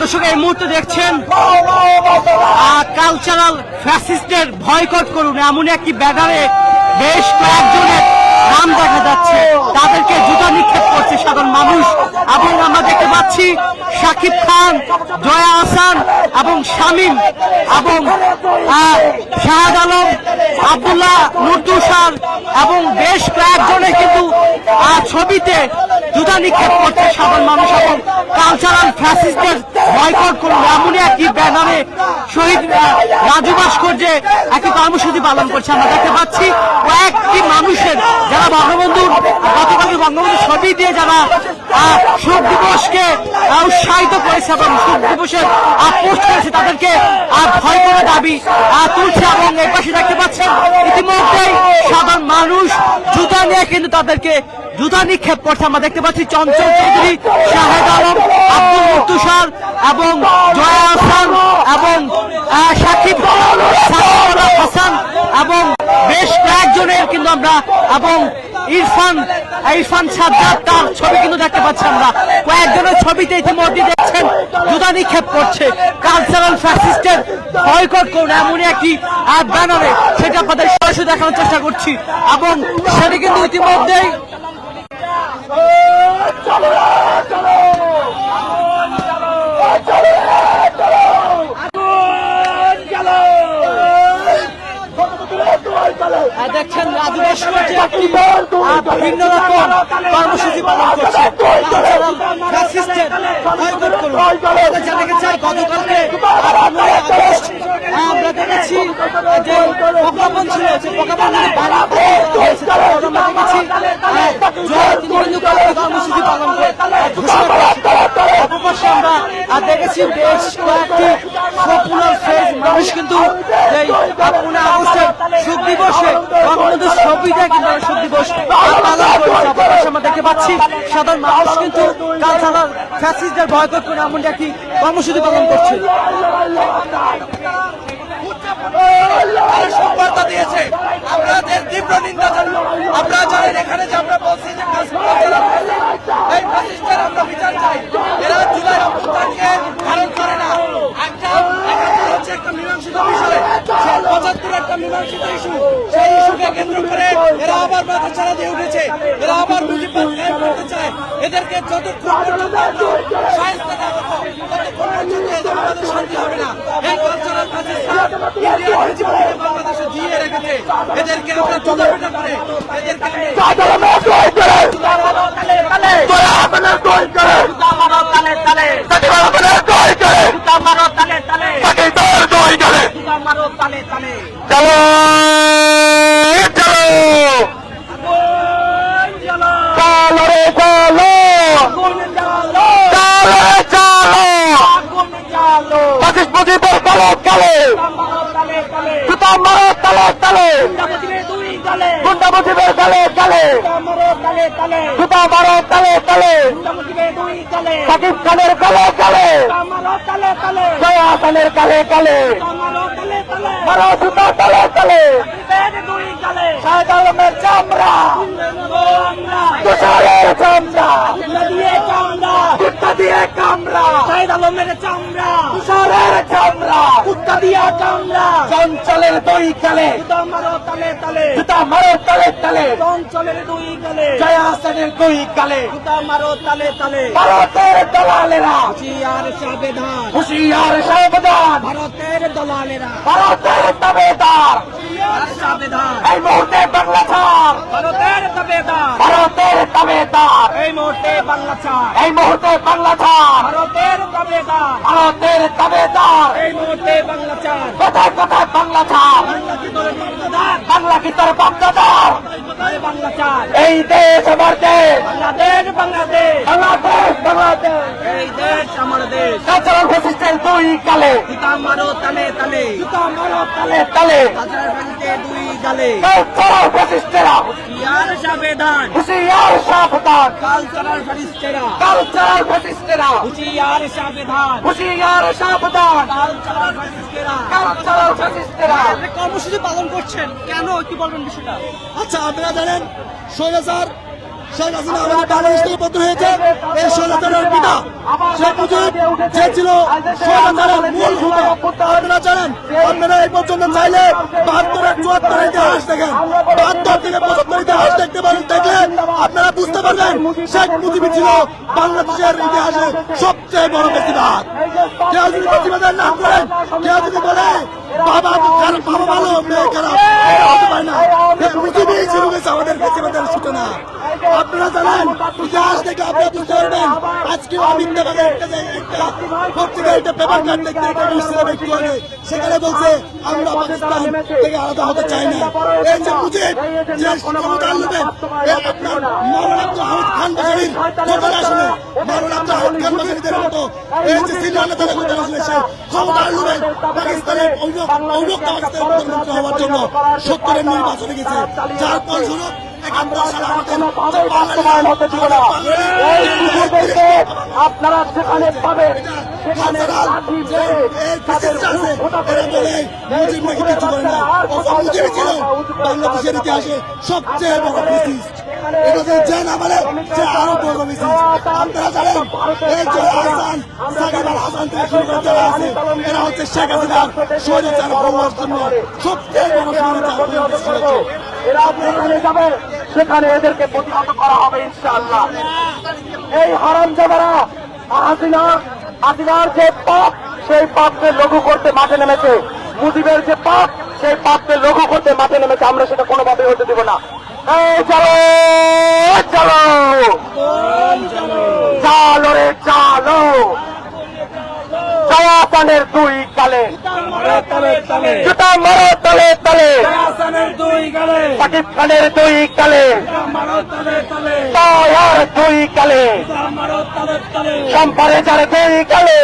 দর্শক এই মুহূর্তে দেখছেন কালচারাল ফ্যাসিস্টের ভয়কট করুন। এমন একটি ব্যানারে বেশ কয়েকজনের নাম দেখা যাচ্ছে। তাদেরকে জুতা নিক্ষেপ করছে সাধারণ মানুষ। এবং আমরা দেখতে পাচ্ছি শাকিব খান, জয়া আসান এবং শামীম এবং শাহাদ আলম, আব্দুল্লাহ নুরদুসার এবং বেশ কয়েকজনে কিন্তু ছবিতে জুতা নিক্ষেপ করছে সাধারণ মানুষ এবং কালচারাল ফ্যাসিস্টের বয়কট করুন এমনই একটি ব্যানারে শহীদ রাজু ভাস্কর্যে একটি কর্মসূচি পালন করছে। আমরা দেখতে পাচ্ছি কয়েকটি মানুষের, যারা বঙ্গবন্ধুর, গতকালকে বঙ্গবন্ধুর ছবি দিয়ে যারা শোক দিবসকে উৎসাহিত করেছে এবং শোক দিবসের পোস্ট করেছে, তাদেরকে ভয় করে দাবি তুলছে এবং এই পাশে দেখতে পাচ্ছেন ইতিমধ্যেই সাধারণ মানুষ জুতা নিয়ে কিন্তু তাদেরকে জুতা নিক্ষেপ করছে। আমরা দেখতে পাচ্ছি চঞ্চল চৌধুরী, শাহেদ আলম, আব্দুল মুর্তুসার এবং জয়া হাসান এবং সাকিব হাসান এবং বেশ কয়েকজনের কিন্তু আমরা এবং ইরফান ইরফান সাজ্জাদ তার ছবি কিন্তু দেখতে পাচ্ছি আমরা। কয়েকজনের ছবিতে ইতিমধ্যে দেখছেন জুতা নিক্ষেপ করছে। কালচারাল ফ্যাসিস্টের বয়কট করুন, এমনই একটি ব্যানারে। সেটা আপনাদের সরাসরি দেখানোর চেষ্টা করছি। এবং সেটা কিন্তু ইতিমধ্যেই দেখছেন রাজু ভিন্ন রকম কর্মসূচি পালন করছে। কালচারাল ফ্যাসিস্টের আমরা গতকালকে দেখেছি যে প্রজ্ঞাপন ছিল যে প্রজ্ঞাপনের বাড়ি হয়েছে তারপর আমরা দেখেছি আহ, জয় দিনবন্ধু কর্মসূচি দেখেছি মানুষ কিন্তু এই করেছে আমরা দেখতে পাচ্ছি সাধারণ মানুষ কিন্তু কালচারাল ফ্যাসিস্টদের বয়কট করে একটি কর্মসূচি পালন করছে তারা সংবাদটা দিয়েছে আপনাদের তীব্র নিন্দা জানাই আপনারা জানেন এখানে যে আমরা বলছি যে কাশ্মীর যারা এই ফ্যাসিস্টের আমরা বিচার চাই এরা জুলাই অভ্যুত্থানকে ধারণ করে না একটা একাত্তর হচ্ছে একটা মীমাংসিত বিষয় সেই মীমাংসিত ইস্যু সেই ইস্যুকে কেন্দ্র করে এরা আবার মাথা ছাড়া দিয়ে উঠেছে। এরা আবার মুজিবাদ কায়েম করতে চায়। এদেরকে যতক্ষণ পর্যন্ত আমরা না করব ততক্ষণ পর্যন্ত এদের আমাদের শান্তি হবে না। এই কালচারাল ফ্যাসিস্টরা বাংলাদেশে দিয়ে রেখেছে। এদেরকে আমরা জোগাড় করে এদেরকে আমরা গুন্ডা মুজিবের গালে গালে জুতা মারো তালে তালে। সাকিব খানের গালে গালে জয়া হাসানের গালে গালে মারো জুতা তালে তালে শাহেদ আলমের চামড়া। তুষারের চামড়া। দিয়ে কামড়া চামড়া? তুষারের চামড়া। কুত্তা দিয়া চামড়া। চঞ্চলের দই কালে মারো তালে তালে। জুতা মারো তালে তালে। অঞ্চলের দুই গালে। জয়া হাসানের দই কালে কুত্তা মারো তালে তালে। ভারতের দলালেরা। হুশিয়ার সাবেধান হুশিয়ার সাবধান ভারতের দলালেরা। ভারতের সাবেধান এই মুহূর্তে বাংলা ছাড়। ভারতের দাবেদার ভারতের দাবেদার এই মুহূর্তে বাংলা চায় এই মুহূর্তে বাংলা ছাড়। ভারতের দাবেদার ভারতের দাবেদার এই মুহূর্তে বাংলা চায় কোথায় কোথায় বাংলা ছাড়? বাংলা কি তোর বাংলা কি তোর বাপদাদার? কোথায় বাংলা চায় এই দেশ আমার দেশ। বাংলাদেশ বাংলাদেশ। বাংলাদেশ বাংলাদেশ। এই দেশ আমার দেশ। কালচারাল ফেসিস্টের দুই কালে জুতা মারো তালে তালে। জুতা মারো তালে তালে। দুই গালে। কালচারাল ফেসিস্টেরা হুশিয়ার সাবেধান হুশিয়ার সাবধান কালচারাল ফারিস্টেরা কালচারাল ফেসিস্টেরা। হুশিয়ার সাবেধান হুশিয়ার সাবধান কালচারাল ফারিস্টেরা কালচারাল ফেসিস্টেরা। আপনি কর্মসূচি পালন করছেন কেন? কি বলবেন বিষয়টা? আচ্ছা আপনারা জানেন স্বৈরাচার শেখ হাসিনা আমাদের বাংলাদেশ থেকে পতন হয়েছে। এই স্বৈরাচারের পিতা। শেখ মুজিব যে ছিল স্বৈরাচারের মূল ভূতা। আপনারা আপনারা এই পর্যন্ত চাইলে বাহাত্তরের চুয়াত্তর ইতিহাস দেখেন। বাহাত্তর থেকে পঁচাত্তর ইতিহাস দেখতে পারেন, দেখলে আপনারা বুঝতে পারবেন শেখ মুজিব ছিল বাংলাদেশের ইতিহাসে সবচেয়ে বড় বেশিরভাগ কেউ যদি বেশিরভাগের নাম করেন কেউ যদি বলে, বাবা বাবা ভালো, মেয়ে খারাপ। হতে পারে না। শুরু করেছে আমাদের বেশিরভাগের সূচনা। আপনারা জানেন, ইতিহাস থেকে আপনারা বুঝতে পারবেন আজকে দেখতে সেখানে বলছে, আমরা পাকিস্তান থেকে আলাদা হতে চাই না। এই যে হামিদ খান মতো পাকিস্তানের অভিযোগ হওয়ার জন্য সত্তরের নির্বাচনে গেছে। যার ফলস্বরূপ যে আপনারা যেখানে পাবেন সেখানে বাংলাদেশের ইতিহাসে সবচেয়ে বড় ফ্যাসিস্ট এটা যে যে না বলে সে আরও বড় আপনারা জানেন এই যে সাকিব আল হাসান থেকে শুরু করে যারা আছে এরা হচ্ছে শেখ হাসিনার সবচেয়ে বড় এরা যেখানে যাবে সেখানে এদেরকে প্রতিহত করা হবে ইনশাআল্লাহ। এই হারাম জামারা হাসিনা হাসিনার যে পাপ, সেই পাপকে লঘু করতে মাঠে নেমেছে। মুজিবের যে পাপ, সেই পাপকে লঘু করতে মাঠে নেমেছে। আমরা সেটা কোনোভাবে হতে দেব না। এই চলো চলো। চালো রে চালো। জয়াসানের দুই কালে জুতা মারো তলে তলে। সাকিব খানের দুই কালে দুই কালে সম্পারে যার দুই কালে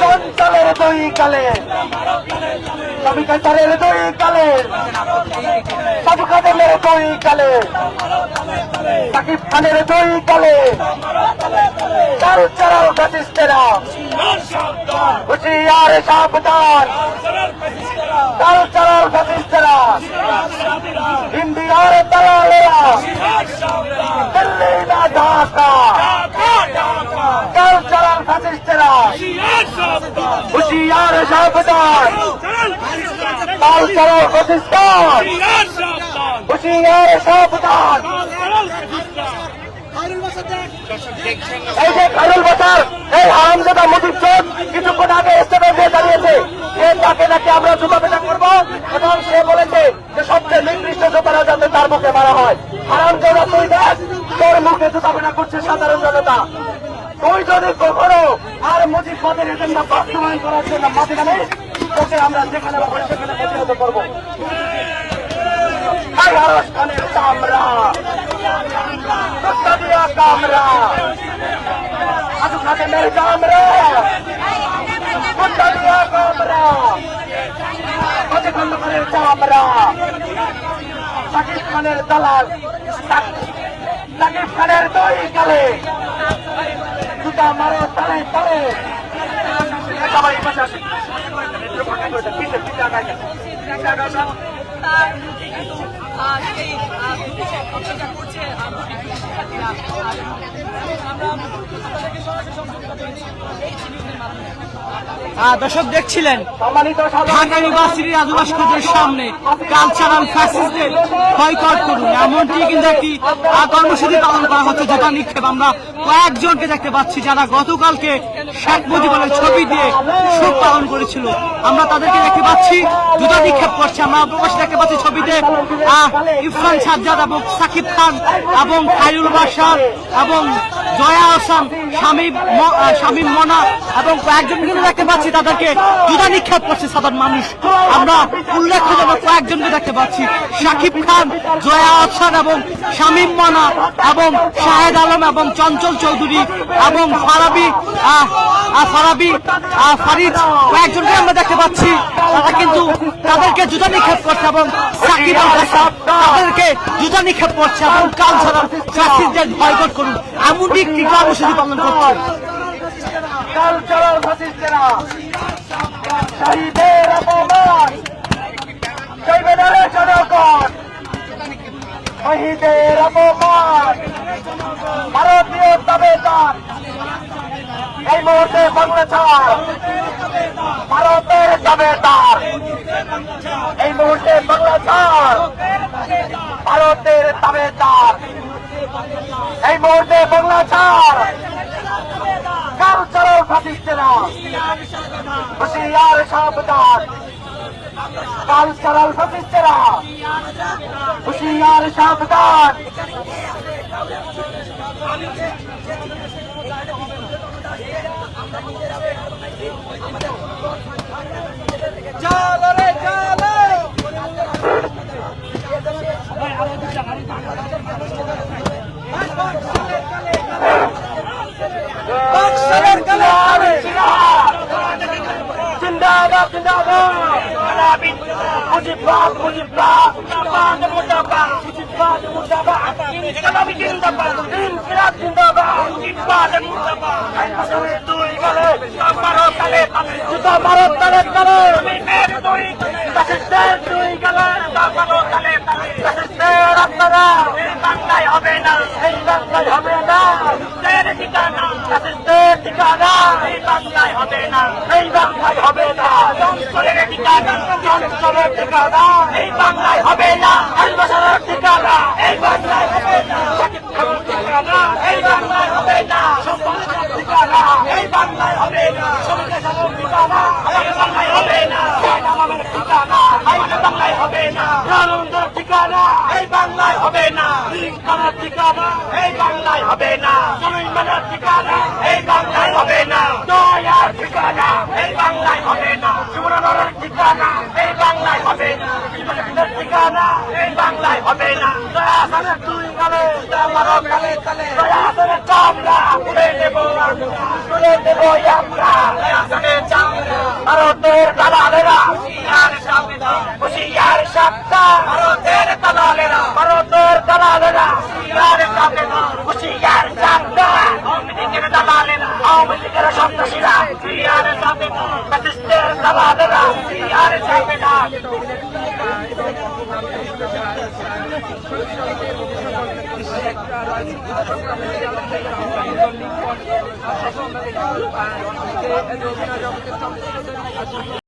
চঞ্চলের দুই কালে কবিকাচারের দুই কালে। সাধু খানের দুই কালে। সাকিব খানের দুই কালে। চারু চারাও গাছিস্তেরা হুশিয়ার সাবধান। চারু চারাও গাছিস্তেরা ইন্ডিয়ার দালালেরা। দিল্লি না ঢাকা। চারু চারাও গাছিস্তেরা হুশিয়ার সাবধান। চারু চারাও গাছিস্তান হুশিয়ার সাবধান। এই যে খাইরুল বাসার, এই আরামদাদা মুজিব চোখ কিছুক্ষণ আগে স্টেটে দিয়ে দাঁড়িয়েছে। সে তাকে নাকি আমরা জুতা পেটা করব এবং সে বলেছে যে সবচেয়ে নিকৃষ্ট জোতারা যাতে তার মুখে মারা হয়। আরামদাদা তুই দেখ, তোর মুখে জুতা পেটা করছে সাধারণ জনতা। তুই যদি কখনো আর মুজিব পদের এজেন্ডা বাস্তবায়ন করার জন্য মাঠে নামে তোকে আমরা যেখানে পাবো, সেখানে প্রতিহত করব। দিয়া কামরা আজু খাতে মেরে কামরা অতি খন্ড খানের চামড়া। সাকিব খানের দালাল। সাকিব খানের দই কালে। জুতা মারো, তালে তালে। দর্শক দেখছিলেন, ঢাকা ইউনিভার্সিটির ভাস্কর্যেের সামনে কালচারাল ফ্যাসিস্টদের বয়কট করুন। এমনটি কিন্তু একটি কর্মসূচি পালন করা হচ্ছে যেটা নিক্ষেপ। আমরা কয়েকজনকে দেখতে পাচ্ছি যারা গতকালকে শেখ মুজিবুরের ছবি দিয়ে শোক পালন করেছিল। আমরা তাদেরকে দেখতে পাচ্ছি জুতা নিক্ষেপ করছে আমরা প্রকাশ দেখতে পাচ্ছি ছবিতে আহ, ইরফান সাজ্জাদ এবং সাকিব খান এবং খাইরুল বাসার এবং জয়া হাসান শামীম ম- আহ, শামীম মনা এবং কয়েকজন কিন্তু দেখতে পাচ্ছি তাদেরকে। জুতা নিক্ষেপ করছে সাধারণ মানুষ। আমরা উল্লেখযোগ্য কয়েকজনকে দেখতে পাচ্ছি। শাকিব খান জয়া হাসান এবং শামীম মনা এবং শাহেদ আলম এবং চঞ্চল চৌধুরী এবং ফারাবি ফারাবি ফারিদ কয়েকজনকে আমরা দেখতে পাচ্ছি। তারা কিন্তু তাদেরকে জুতা নিক্ষেপ করছে এবং সাকিব আল তাদেরকে জুতা নিক্ষেপ করছে এবং কাল ছাড়া ফ্যাসিস্টদের বয়কট করুন। এমনটি একটি কর্মসূচি পালন করছে? কালচারাল ফাসিস্টেরা শহীদের অপমান জৈবেদারে জনগণ, শহীদের অপমান, ভারতীয় তাবেদার এই মুহূর্তে বাংলা ছাড়, ভারতের তাবেদার এই মুহূর্তে বাংলা ছাড়, ভারতের এই মুহূর্তে বাংলা ছাড়। কালচারাল ফাসিস্টেরা হুশিয়ার সাবধান কালচারাল ফাসিস্টেরা হুশিয়ার সাবধান চলো বাক্সালের কালে কালে জিন্দাবাদ জিন্দাবাদ মুজিবাদ মুজিবাদ মুজিবাদ মুজিবাদ মুজিবাদ মুজিবাদ ইনকিলাবি জিন্দাবাদ ইনকিলাব জিন্দাবাদ মুজিবাদ মুজিবাদ আসলে তুই গেলে আমারও কালে জুতা মারো তালে তালে তুই কাশিস্তের তুই গেলে আমারও কালে কাশিস্তের হবে না এই বাংলায় হবে না ঠিকানা ঠিকানা এই বাংলায় হবে এই বাংলায় হবে না আলবাসার ঠিকানা এই বাংলায় হবে না ঠিকানা এই বাংলায় হবে না সম্পদের ঠিকানা এই বাংলায় হবে না সংবিধানের ঠিকানা এই বাংলায় হবে না নামের ঠিকানা এই বাংলায় হবে না আনন্দের ঠিকানা এই বাংলায় হবে না। লিঙ্কনের ঠিকানা এই বাংলায় হবে না। জমিনের ঠিকানা, এই বাংলায় হবে না। দয়ার ঠিকানা, এই বাংলায় হবে না। যুবনগরের ঠিকানা, এই বাংলায় হবে না। ঠিকানা, এই বাংলায় হবে না। চামড়া উড়ে আমরা। তুলে দেব আমরা। সাবধান ভারতের দালালেরা ভারতের দালালেরা হুশিয়ার সাবধান হুশিয়ার সাবধান আওয়ামী লীগের দালালেরা, আওয়ামী লীগের সন্ত্রাসীরা হুশিয়ার সাবধান ফ্যাসিস্টের দালালেরা হুশিয়ার সাবধান